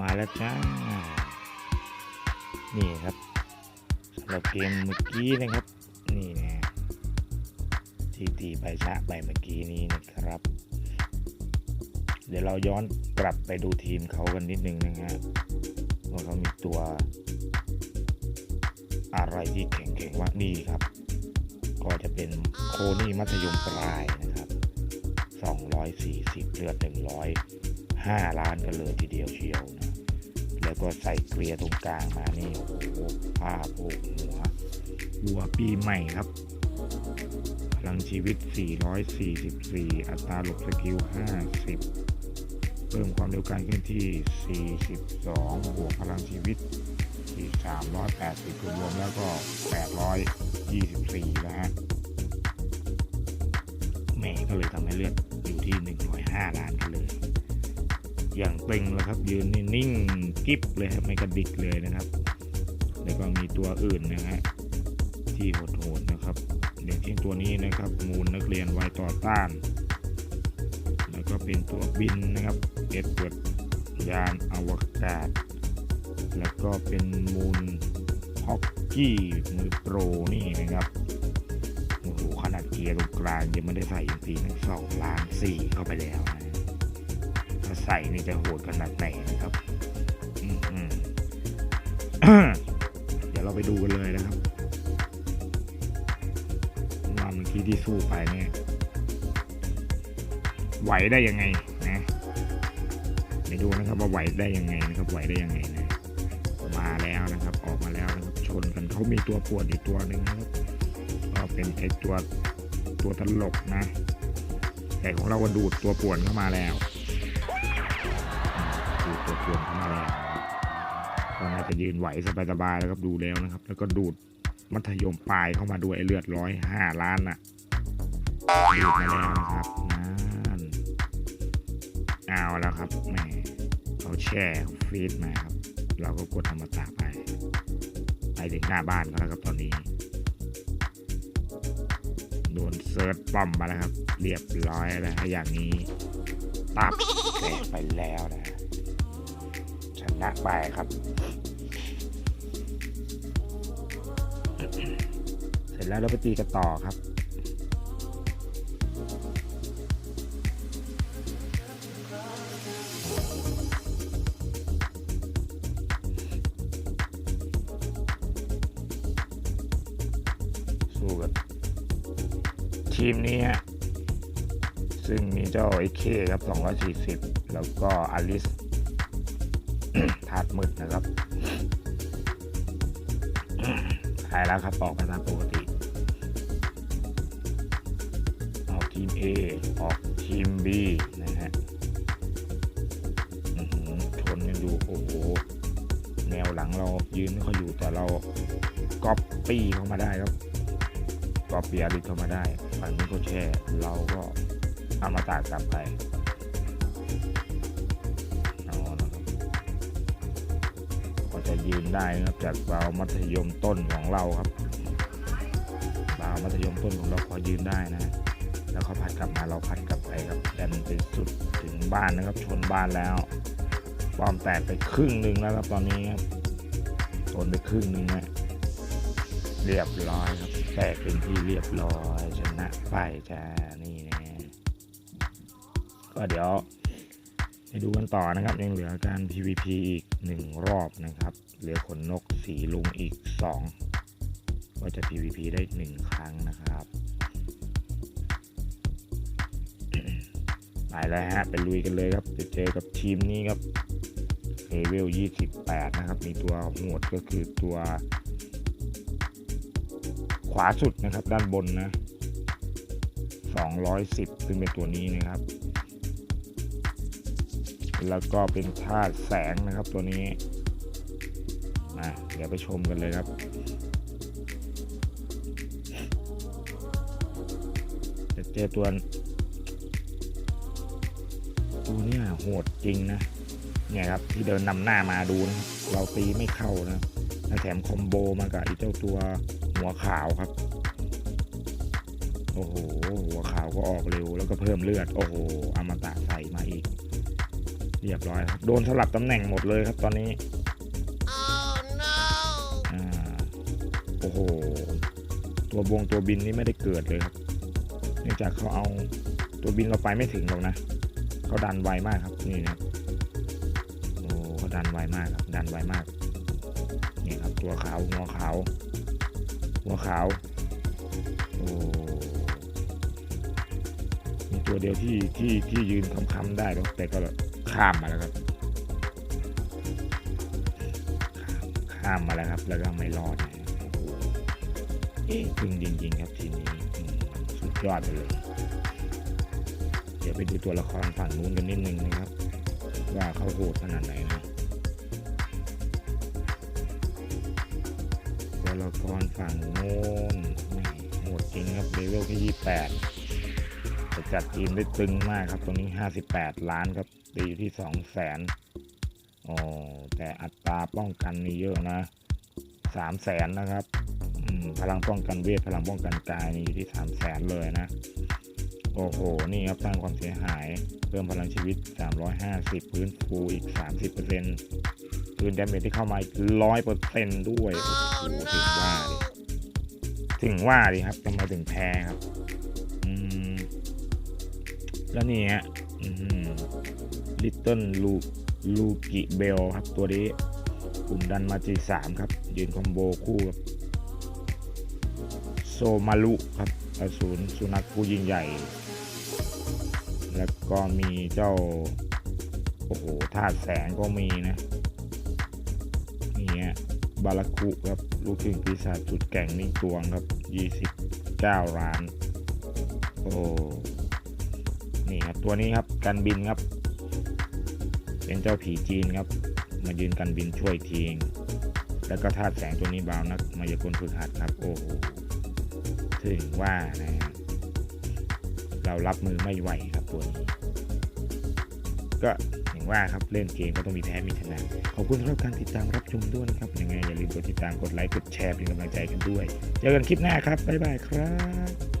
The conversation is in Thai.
มาแล้วจ้า นี่ครับสำหรับเกมเมื่อกี้นะครับ นี่นะที่ตีไปชะไปเมื่อกี้นี้นะครับ เดี๋ยวเราย้อนกลับไปดูทีมเขากันนิดนึงนะฮะว่าเขามีตัว อะไรที่แข็งๆว่านี่ครับ ก็จะเป็นโคนี่มัธยมปลายนะครับ 240 เลือด 105ล้านกันเลยทีเดียวเชียวนะ แล้วก็ใส่เกลียตรงกลางมานี่โอ้โหผ้าโพกหัววัวปีใหม่ครับ พลังชีวิต 444 อัตราหลบสกิล 50 เพิ่มความเร็วการเคลื่อนที่ 42 บวกพลังชีวิตที่380รวมแล้วก็ 824แล้วฮะแม่ก็เลยทำให้เลือดอยู่ที่ 105 ล้านกันเลย อย่างเต็งแล้วครับ ยืนนิ่งกิบเลยครับไม่กระดิกเลยนะครับ แล้วก็มีตัวอื่นนะฮะที่โหดๆนะครับอย่างเช่นตัวนี้นะครับ มูลนักเรียนวัยต่อต้าน แล้วก็เป็นตัวบินนะครับเอ็ดเวิร์ดยานอวกาศ แล้วก็เป็นมูลฮอกกี้มือโปรนี่นะครับโอ้โหขนาดเกียร์ตรงกลางยังไม่ได้ใส่จริงๆนะสองล้านสี่เข้าไปแล้วนะ ใส่นี่จะโหดขนาดไหนนะครับเดี๋ยวเราไปดูกันเลยนะครับว่าเมื่อกี้ที่สู้ไปเนี่ยไหวได้ยังไงนะไปดูนะครับว่าไหวได้ยังไงนะครับไหวได้ยังไงนะมาแล้วนะครับ ออกมาแล้วนะครับชนกันเขามีตัวปวดอีกตัวหนึ่งนะครับก็เป็นไอตัวตัวตลกนะแต่ของเราก็ดูดตัวปวนเข้ามาแล้ว ป่วนเข้ามาแล้วก็น่าจะยืนไหวสบายๆแล้วครับดูแล้วนะครับ แล้วก็ดูดมัธยมปลายเข้ามาด้วยเลือดร้อยห้าล้านน่ะดูดมาแล้วนะครับนั่นเอาแล้วครับแหมเขาแช่ฟีดมาครับ เราก็กดอมตะไป ไปถึงหน้าบ้านเขาแล้วครับตอนนี้โดนเซิร์ชป้อมมาแล้วครับ เรียบร้อยแล้วอย่างนี้ตับแตกไปแล้วนะ นะไปครับเสร็จแล้วเราไปตีกันต่อครับสู้กับทีมนี้ฮะซึ่งมีเจ้าไอเคครับ 240 แล้วก็อลิส ธาตุมืดนะครับหายแล้วครับออกมาตามปกติออกทีม A ออกทีม B นะฮะชนกันดูโอ้โหแนวหลังเรายืนไม่ค่อยอยู่แต่เราก๊อปปี้เข้ามาได้ครับก็เปียริเข้ามาได้ฝั่งนี้ก็แช่เราก็เอามาตากกลับไป ก็จะยืนได้นะครับจากบาวมัธยมต้นของเราครับบาวมัธยมต้นของเราพอยืนได้นะ แล้วเขาพัดกลับมาเราพัดกลับไปครับยันไปสุดถึงบ้านนะครับ ชนบ้านแล้วป้อมแตกไปครึ่งหนึ่งแล้วครับตอนนี้ครับชนไปครึ่งหนึ่งนะเรียบร้อยครับแตกเป็นที่เรียบร้อยชนะไปจ้านี่นะก็เดี๋ยวไปดูกันต่อนะครับยังเหลือการ PVP อีก หนึ่งรอบนะครับ เหลือขนนกสีลุงอีกสองก็จะ PVP ได้หนึ่งครั้งนะครับไปแล้วฮะไปลุยกันเลยครับ จะเจอกับทีมนี้ครับเลเวล 28 นะครับ มีตัวโหมดก็คือตัวขวาสุดนะครับด้านบนนะ 210 ซึ่งเป็นตัวนี้นะครับ แล้วก็เป็นธาตุแสงนะครับตัวนี้มาเดี๋ยวไปชมกันเลยครับจะเจอตัวตัวนี้โหดจริงนะเนี่ยครับที่เดินนำหน้ามาดูนะเราตีไม่เข้านะและแถมคอมโบมากับไอ้เจ้าตัวหัวขาวครับ โอ้โห หัวขาวก็ออกเร็วแล้วก็เพิ่มเลือด โอ้โหอมตะใส่มาอีก เรียบร้อยครับ โดนสลับตำแหน่งหมดเลยครับตอนนี้อ่าโอ้โห ตัวบงตัวบินนี่ไม่ได้เกิดเลยครับ เนื่องจากเขาเอาตัวบินเราไปไม่ถึงหรอกนะ เขาดันไวมากครับนี่นะครับโอ้เขาดันไวมากครับ ดันไวมาก นี่ครับตัวขาวหัวขาวหัวขาว โอ้มีตัวเดียวที่ที่ที่ยืนค้ำๆได้แต่ก็ ข้ามมาแล้วครับ ข้ามมาแล้วครับ แล้วก็ไม่รอดนะโอ้โหเอ๊ะตึงจริง ๆ ครับทีนี้อืมสุดยอดไปเลย เดี๋ยวไปดูตัวละครฝั่งนู้นกันนิดนึงนะครับ ว่าเขาโหดขนาดไหนนะตัวละครฝั่งโน้นแหม่โหดจริงครับเลเวลที่ยี่แปดจะจัดทีมได้ตึงมากครับตรงนี้ห้าสิบแปดล้านครับ ตีอยู่ที่สองแสนอ๋อแต่อัตราป้องกันนี่เยอะนะสามแสนนะครับพลังป้องกันเวทพลังป้องกันกายนี่อยู่ที่สามแสนเลยนะ โอ้โห นี่ครับสร้างความเสียหาย เพิ่มพลังชีวิต 350 พื้นฟูอีก 30%พื้นดาเมจที่เข้ามาอีกร้อยเปอร์เซ็นต์ด้วย โอ้โหถึงว่าดิถึงว่าดิครับทำไมถึงแพ้ครับ อืม แล้วนี่ฮะ ลิตเติ้ลลูลูกิเบลครับตัวนี้กลุ่มดันมาจีสามครับ ยืนคอมโบคู่กับโซมารุครับอสูรสุนัขผู้ยิ่งใหญ่ แล้วก็มีเจ้า โอ้โหธาตุแสงก็มีนะนี่ฮะบาราคุครับ ลูกครึ่งปีศาจจุดแก่งนิ่งตวงครับ 29ล้าน โอ้ นี่ครับ ตัวนี้ครับ การบินครับ เป็นเจ้าผีจีนครับ มายืนกันบินช่วยทีงแล้วก็ธาตุแสงตัวนี้บาวนักมายากลฝึกหัดครับ โอ้โหถึงว่านะเรารับมือไม่ไหวครับตัวนี้ ก็อย่างว่าครับเล่นเกมก็ต้องมีแพ้มีชนะขอบคุณสำหรับการติดตามรับชมด้วยนะครับยังไงอย่าลืมกดติดตามกดไลค์กดแชร์เป็นกำลังใจกันด้วยเจอกันคลิปหน้าครับบ๊ายบายครับ